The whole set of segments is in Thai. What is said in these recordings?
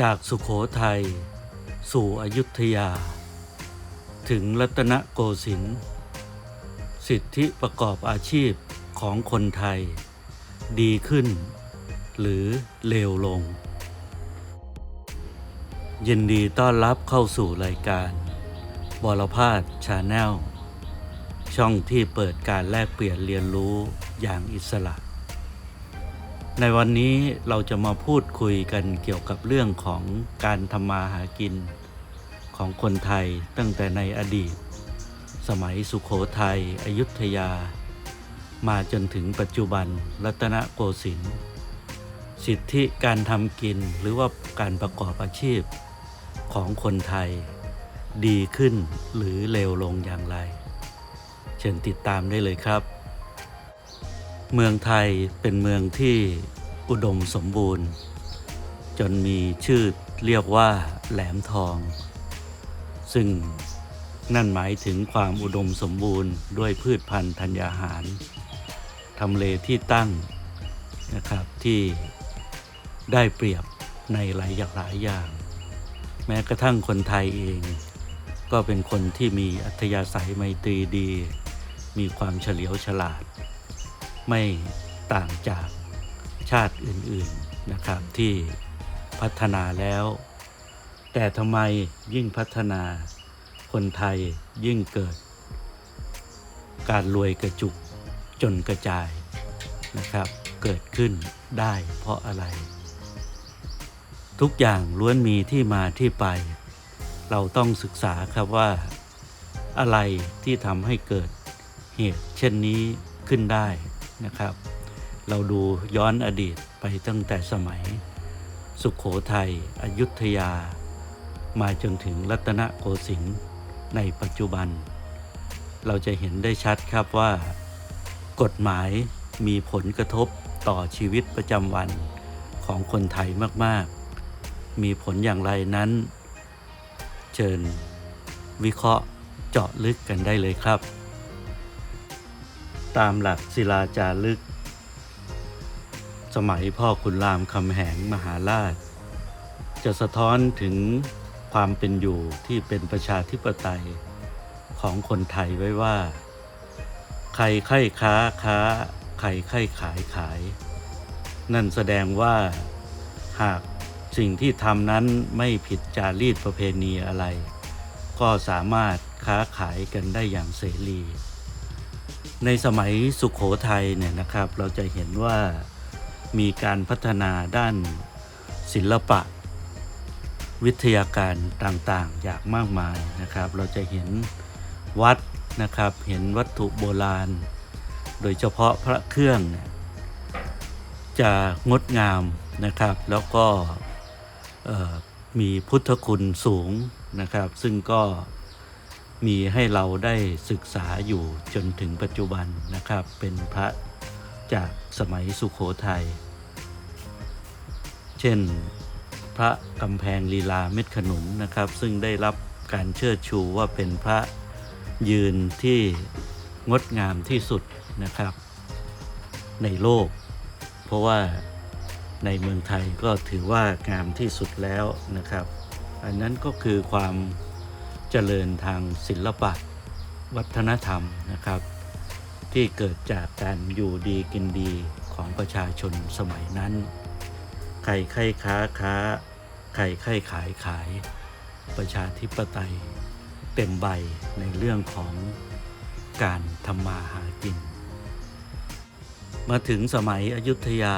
จากสุขโขทัย สู่อยุธยา ถึงรัตนโกสินทร์สิทธิประกอบอาชีพของคนไทย ดีขึ้น หรือเลวลง ยินดีต้อนรับเข้าสู่รายการบรพาสชาแนลช่องที่เปิดการแลกเปลี่ยนเรียนรู้อย่างอิสระ ในวันนี้เราจะมาพูดคุยกันเกี่ยวกับเรื่องของการทำมาหากินของคนไทยตั้งแต่ในอดีต สมัยสุขโขทัยอยุธยา มาจนถึงปัจจุบันรัตนโกสินทร์สิทธิการทำกินหรือว่าการประกอบอาชีพของคนไทย ดีขึ้นหรือเลวลงอย่างไร เชิญติดตามได้เลยครับเมืองไทยเป็นเมืองที่ อุดมสมบูรณ์ จนมีชื่อเรียกว่าแหลมทอง ซึ่งนั่นหมายถึงความอุดมสมบูรณ์ด้วยพืชพันธุ์ธัญญาหาร ทำเลที่ตั้งนะครับที่ได้เปรียบในหลายอย่างหลายอย่าง แม้กระทั่งคนไทยเอง ก็เป็นคนที่มีอัธยาศัยไมตรีดี มีความเฉลียวฉลาด ไม่ต่างจาก ชาติอื่นๆนะครับที่พัฒนาแล้ว แต่ทำไมยิ่งพัฒนาคนไทยยิ่งเกิด การรวยกระจุกจนกระจายนะครับ เกิดขึ้นได้เพราะอะไร ทุกอย่างล้วนมีที่มาที่ไป เราต้องศึกษาครับว่า อะไรที่ทำให้เกิดเหตุเช่นนี้ขึ้นได้นะครับ เราดูย้อนอดีตไปตั้งแต่สมัย สุขโขทัยอยุธยา มาจนถึงรัตนโกสินทร์ในปัจจุบัน เราจะเห็นได้ชัดครับว่า กฎหมายมีผลกระทบต่อชีวิตประจำวันของคนไทยมาก ๆ มีผลอย่างไรนั้น เชิญวิเคราะห์เจาะลึกกันได้เลยครับ ตามหลักศิลาจารึก สมัยพ่อขุนรามคำแหงมหาราช จะสะท้อนถึงความเป็นอยู่ที่เป็นประชาธิปไตยของคนไทยไว้ว่า ใครไข้ค้าค้า ใครไข้ขายขาย นั่นแสดงว่าหากสิ่งที่ทำนั้นไม่ผิดจารีตประเพณีอะไร ก็สามารถค้าขายกันได้อย่างเสรี ในสมัยสุขโขทัยเนี่ยนะครับ เราจะเห็นว่า มีการพัฒนาด้านศิลปะ วิทยาการต่างๆ อย่างมากมายนะครับ เราจะเห็นวัดนะครับ เห็นวัตถุโบราณ โดยเฉพาะพระเครื่องเนี่ยจะงดงามนะครับ แล้วก็มีพุทธคุณสูงนะครับ ซึ่งก็มีให้เราได้ศึกษาอยู่จนถึงปัจจุบันนะครับ เป็นพระ จากสมัยสุขโขทัย เช่นพระกำแพงลีลาเม็ดขนุนนะครับ ซึ่งได้รับการเชิดชูว่าเป็นพระยืนที่งดงามที่สุดนะครับ ในโลก เพราะว่าในเมืองไทยก็ถือว่างามที่สุดแล้วนะครับ อันนั้นก็คือความเจริญทางศิลปะวัฒนธรรมนะครับ ที่เกิดจากการอยู่ดีกินดีของประชาชนสมัยนั้นใครใครค้าค้าใครใครขายขาย ประชาธิปไตย เต็มใบในเรื่องของการทำมาหากิน มาถึงสมัยอยุธยา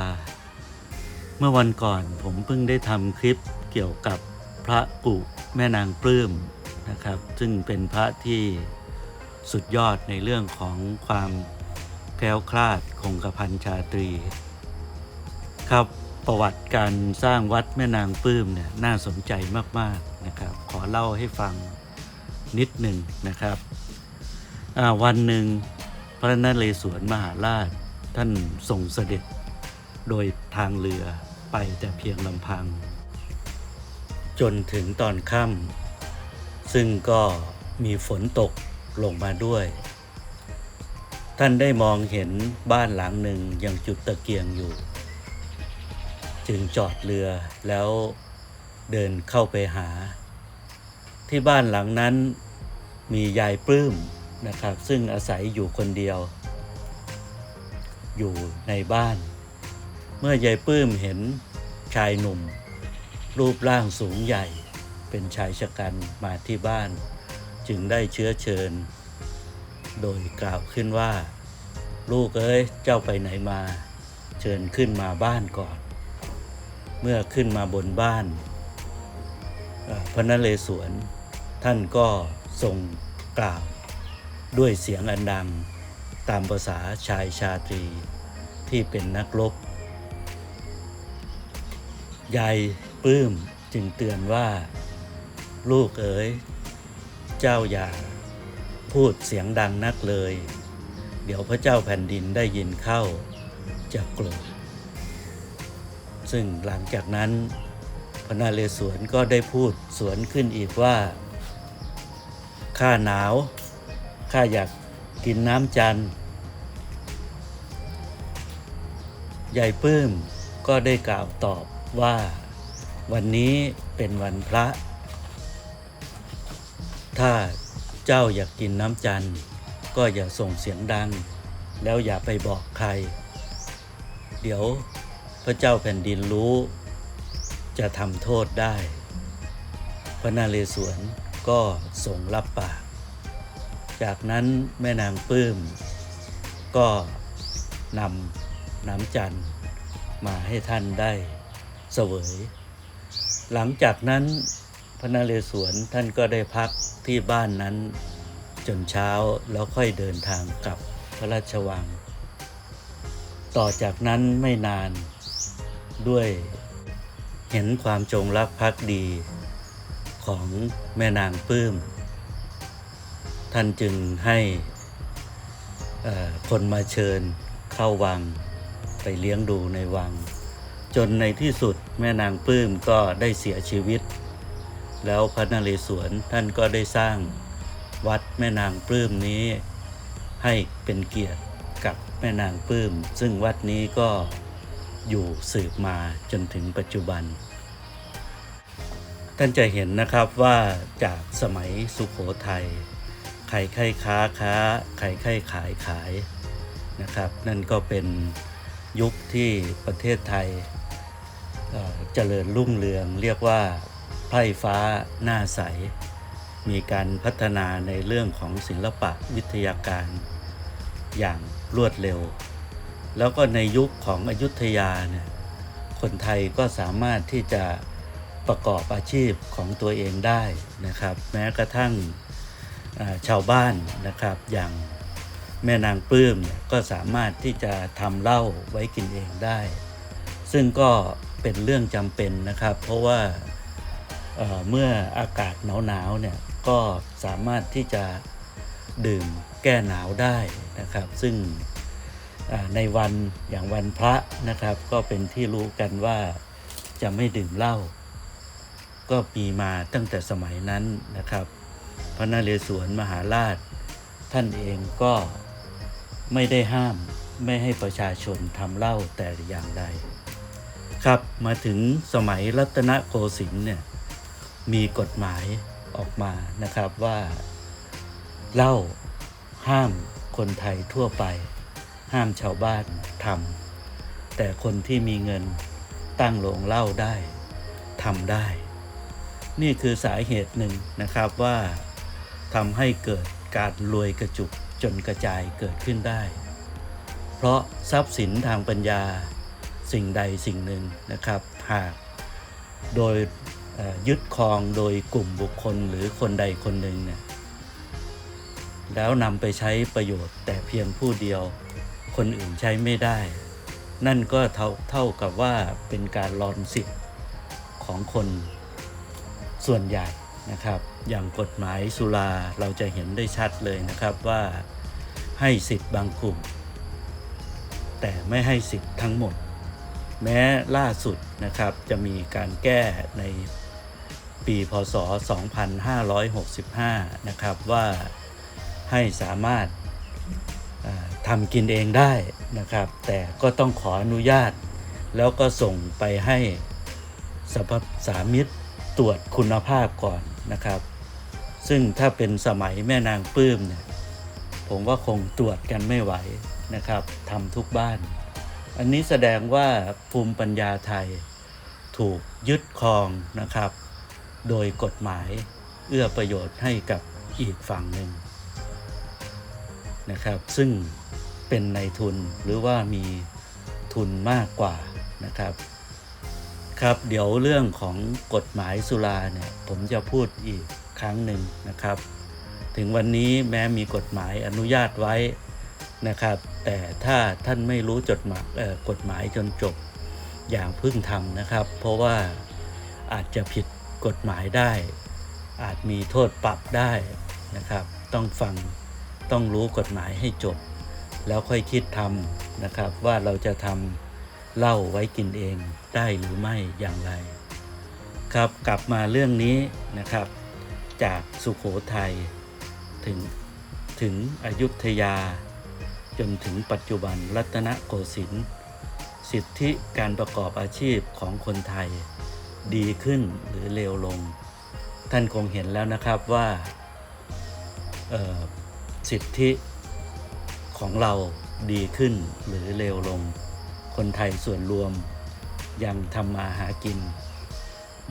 เมื่อวันก่อนผมเพิ่งได้ทำคลิปเกี่ยวกับพระกุแม่นางปลื้มนะครับ ซึ่งเป็นพระที่ สุดยอดในเรื่องของความแคล้วคลาดคงกระพันชาตรี ครับประวัติการสร้างวัดแม่นางปลื้มเนี่ยน่าสนใจมากๆนะครับ ขอเล่าให้ฟังนิดหนึ่งนะครับวันหนึ่งพระนเรศวรมหาราชท่านทรงเสด็จโดยทางเรือไปแต่เพียงลำพัง จนถึงตอนค่ำซึ่งก็มีฝนตก ลงมาด้วย ท่านได้มองเห็นบ้านหลังหนึ่งยังจุดตะเกียงอยู่ จึงจอดเรือแล้วเดินเข้าไปหา ที่บ้านหลังนั้นมียายปลื้มนะครับ ซึ่งอาศัยอยู่คนเดียว อยู่ในบ้าน เมื่อยายปลื้มเห็นชายหนุ่ม รูปร่างสูงใหญ่ เป็นชายชะกันมาที่บ้าน จึงได้เชื้อเชิญ โดยกล่าวขึ้นว่า ลูกเอ้ยเจ้าไปไหนมา เชิญขึ้นมาบ้านก่อน เมื่อขึ้นมาบนบ้านพระนเรศวรท่านก็ทรงกล่าวด้วยเสียงอันดังตามภาษาชายชาตรีที่เป็นนักรบยายปลื้มจึงเตือนว่า ลูกเอ๋ย เจ้าอย่า พูดเสียงดังนักเลย เดี๋ยวพระเจ้าแผ่นดินได้ยินเข้าจะโกรธซึ่งหลังจากนั้นพระนาเรศวรก็ได้พูดสวนขึ้นอีกว่า ข้าหนาว ข้าอยากกินน้ำจันทร์ยายปื้มก็ได้กล่าวตอบว่า วันนี้เป็นวันพระ ถ้าเจ้าอยากกินน้ำจันทร์ก็อย่าส่งเสียงดัง แล้วอย่าไปบอกใคร เดี๋ยวพระเจ้าแผ่นดินรู้ จะทำโทษได้ พระนาเรศวรก็ทรงรับปาก จากนั้นแม่นางปลื้ม ก็นำน้ำจันทร์มาให้ท่านได้เสวย หลังจากนั้น ระนเรศวรท่านก็ได้พักที่บ้านนั้น จนเช้าแล้วค่อยเดินทางกลับพระราชวัง ต่อจากนั้นไม่นานด้วยเห็นความจงรักภักดีของแม่นางปลื้ม ท่านจึงให้คนมาเชิญเข้าวังไปเลี้ยงดูในวัง จนในที่สุดแม่นางปลื้มก็ได้เสียชีวิต แล้วพระนเรศวรท่านก็ได้สร้างวัดแม่นางปลื้มนี้ ให้เป็นเกียรติกับแม่นางปลื้ม ซึ่งวัดนี้ก็อยู่สืบมาจนถึงปัจจุบัน ท่านจะเห็นนะครับว่าจากสมัยสุขโขทัยใครใครค้าค้าใครใครขายขายนะครับ นั่นก็เป็นยุคที่ประเทศไทยเจริญรุ่งเรืองเรียกว่า พร่ฟ้าหน้าใส มีการพัฒนาในเรื่องของศิลปะวิทยาการอย่างรวดเร็ว แล้วก็ในยุคของอยุธยาเนี่ยคนไทยก็สามารถที่จะประกอบอาชีพของตัวเองได้นะครับ แม้กระทั่งชาวบ้านนะครับอย่างแม่นางปลื้มเนี่ยก็สามารถที่จะทำเหล้าไว้กินเองได้ ซึ่งก็เป็นเรื่องจำเป็นนะครับ เพราะว่า เมื่ออากาศหนาวๆเนี่ยก็สามารถที่จะดื่มแก้หนาวได้นะครับ ซึ่งในวันอย่างวันพระนะครับ ก็เป็นที่รู้กันว่าจะไม่ดื่มเหล้าก็มีมาตั้งแต่สมัยนั้นนะครับ พระนเรศวรมหาราช ท่านเองก็ไม่ได้ห้ามไม่ให้ประชาชนทำเหล้าแต่อย่างใดครับมาถึงสมัยรัตนโกสินทร์เนี่ย มีกฎหมายออกมานะครับว่าเหล้าห้ามคนไทยทั่วไป ห้ามชาวบ้านทำแต่คนที่มีเงินตั้งโรงเหล้าได้ทำได้ นี่คือสาเหตุหนึ่งนะครับว่าทำให้เกิดการรวยกระจุกจนกระจายเกิดขึ้นได้ เพราะทรัพย์สินทางปัญญาสิ่งใดสิ่งหนึ่งนะครับ หากโดย ยึดครองโดยกลุ่มบุคคลหรือคนใดคนหนึ่งเนี่ยแล้วนำไปใช้ประโยชน์แต่เพียงผู้เดียว คนอื่นใช้ไม่ได้ นั่นก็เท่าเท่ากับว่าเป็นการลอนสิทธิ์ของคนส่วนใหญ่นะครับ อย่างกฎหมายสุราเราจะเห็นได้ชัดเลยนะครับว่าให้สิทธิ์บางกลุ่ม แต่ไม่ให้สิทธิ์ทั้งหมด แม้ล่าสุดนะครับจะมีการแก้ใน ปีพศ 2565 นะครับว่าให้สามารถทำกินเองได้นะครับ แต่ก็ต้องขออนุญาต แล้วก็ส่งไปให้สรรพสามิตรตรวจคุณภาพก่อนนะครับ ซึ่งถ้าเป็นสมัยแม่นางปลื้มเนี่ยผมว่าคงตรวจกันไม่ไหวนะครับทำทุกบ้าน อันนี้แสดงว่าภูมิปัญญาไทยถูกยึดครองนะครับ โดยกฎหมายเอื้อประโยชน์ให้กับอีกฝั่งหนึ่งนะครับ ซึ่งเป็นในทุนหรือว่ามีทุนมากกว่านะครับ ครับเดี๋ยวเรื่องของกฎหมายสุราเนี่ยผมจะพูดอีกครั้งหนึ่งนะครับ ถึงวันนี้แม้มีกฎหมายอนุญาตไว้นะครับ แต่ถ้าท่านไม่รู้จดหมายกฎหมายจนจบอย่างพึ่งทำนะครับ เพราะว่าอาจจะผิด กฎหมายได้ อาจมีโทษปรับได้นะครับ ต้องฟังต้องรู้กฎหมายให้จบ แล้วค่อยคิดทำนะครับ ว่าเราจะทำเหล้าไว้กินเองได้หรือไม่อย่างไร ครับกลับมาเรื่องนี้นะครับ จากสุขโขทัยถึงถึงอยุธยา จนถึงปัจจุบันรัตนโกสินทร์สิทธิการประกอบอาชีพของคนไทย ดีขึ้นหรือเลวลง ท่านคงเห็นแล้วนะครับว่าสิทธิของเราดีขึ้นหรือเลวลง คนไทยส่วนรวมยังทำมาหากิน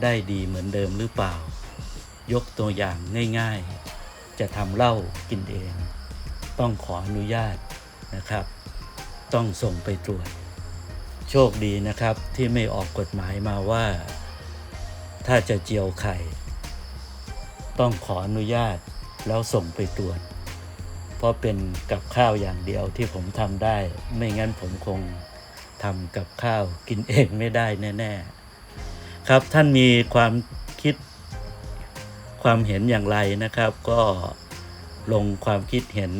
ได้ดีเหมือนเดิมหรือเปล่า ยกตัวอย่างง่ายๆ จะทำเหล้ากินเอง ต้องขออนุญาตนะครับ ต้องส่งไปตรวจ โชคดีนะครับที่ไม่ออกกฎหมายมาว่า ถ้าจะเจียวไข่ ต้องขออนุญาตแล้วส่งไปตรวจ เพราะเป็นกับข้าวอย่างเดียวที่ผมทำได้ ไม่งั้นผมคงทำกับข้าวกินเองไม่ได้แน่ ๆ ครับท่านมีความคิดความเห็นอย่างไรนะครับ ก็ลงความคิดเห็น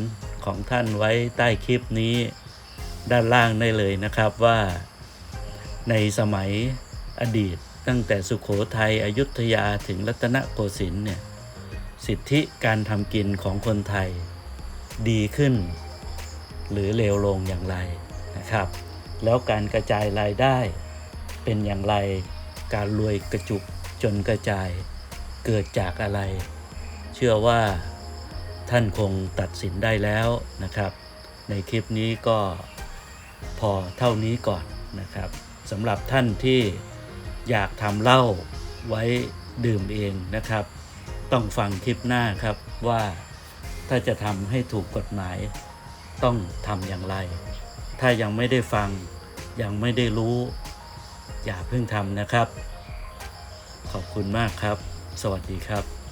ของท่านไว้ใต้คลิปนี้ด้านล่างได้เลยนะครับว่าในสมัยอดีต ตั้งแต่สุขโขทัยอยุธยาถึงรัตนโกสินทร์เนี่ยสิทธิการทำกินของคนไทยดีขึ้น หรือเลวลงอย่างไรนะครับ แล้วการกระจายรายได้เป็นอย่างไรการรวยกระจุกจนกระจายเกิดจากอะไร เชื่อว่าท่านคงตัดสินได้แล้วนะครับ ในคลิปนี้ก็พอเท่านี้ก่อนนะครับสำหรับท่านที่ อยากทำเหล้าไว้ดื่มเองนะครับ ต้องฟังคลิปหน้าครับว่าถ้าจะทำให้ถูกกฎหมาย ต้องทำอย่างไร ถ้ายังไม่ได้ฟังยังไม่ได้รู้ อย่าเพิ่งทำนะครับ ขอบคุณมากครับ สวัสดีครับ